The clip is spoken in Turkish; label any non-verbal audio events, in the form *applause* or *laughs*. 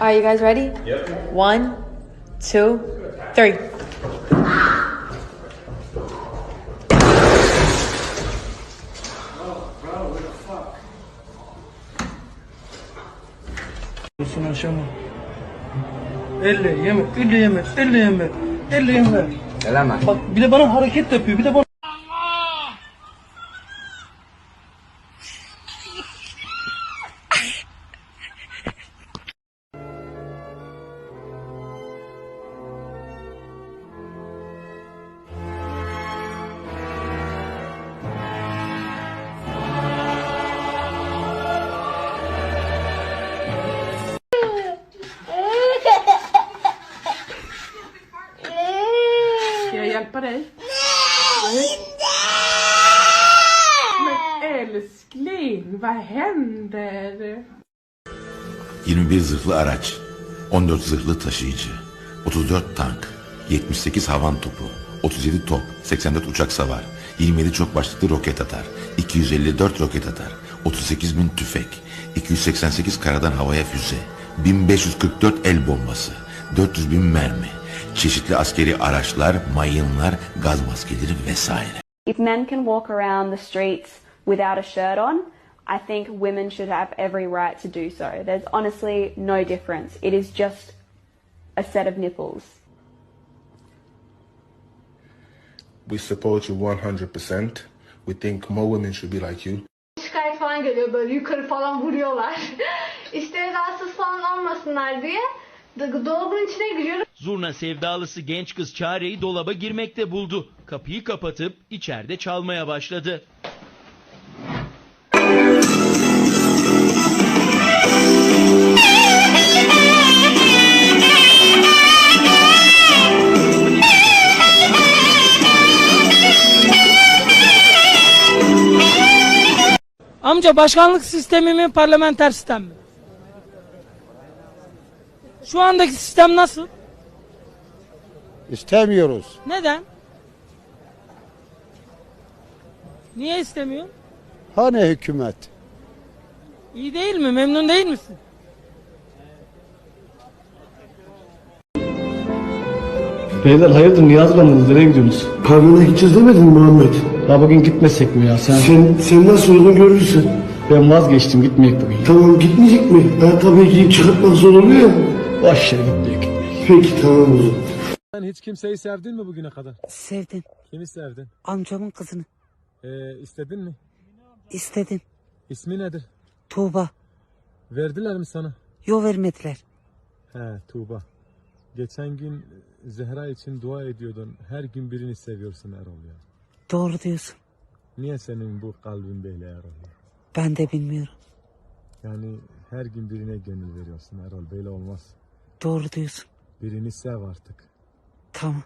Are you guys ready? Yep. One, two, three. Olsun aşama. Elle yeme, elle yeme, elle yeme, elle yeme. Eleme. Bak bir de bana hareket yapıyor, bir de bana... Hjälpa dig? Men älskling, vad händer? 21 zırhlı araç, 14 zırhlı taşıyıcı, 34 tank, 78 havan topu, 37 top, 84 uçak savar, 27 çok başlıklı roket atar, 254 roket atar, 38 bin tüfek, 288 karadan havaya füze, 1544 el bombası, 400 bin mermi, çeşitli askeri araçlar, mayınlar, gaz maskeleri vesaire. If men can walk around the streets without a shirt on, I think women should have every right to do so. There's honestly no difference. It is just a set of nipples. We support you 100%. We think more women should be like you. şikayet falan geliyor böyle yukarı falan vuruyorlar. *laughs* işte rahatsız falan olmasınlar diye dolabın içine giriyorum. Zurna sevdalısı genç kız Çare'yi dolaba girmekte buldu. Kapıyı kapatıp içeride çalmaya başladı. Amca başkanlık sistemi mi parlamenter sistem mi? Şu andaki sistem nasıl? İstemiyoruz. Neden? Niye istemiyor? Hani hükümet? İyi değil mi? Memnun değil misin? Beyler hayırdır niye hazırlandınız, nereye gidiyorsunuz? Pavyona gideceğiz demedin mi Muhammed? Ya bugün gitmesek mi ya sen? Sen, sen nasıl uygun görürsün? Ben vazgeçtim gitmeyek bugün. Tamam gitmeyecek mi? Ben tabii giyip çıkartmak zor oluyor ya. Yere gitmeyek gitmeyek. Peki tamam o zaman. Sen hiç kimseyi sevdin mi bugüne kadar? Sevdim. Kimi sevdin? Amcamın kızını. Ee, istedin mi? İstedim. İsmi nedir? Tuğba. Verdiler mi sana? Yo vermediler. He Tuğba. Geçen gün Zehra için dua ediyordun. Her gün birini seviyorsun Erol ya. Doğru diyorsun. Niye senin bu kalbin böyle Erol ya? Ben de bilmiyorum. Yani her gün birine gönül veriyorsun Erol. Böyle olmaz. Doğru diyorsun. Birini sev artık. Tamam.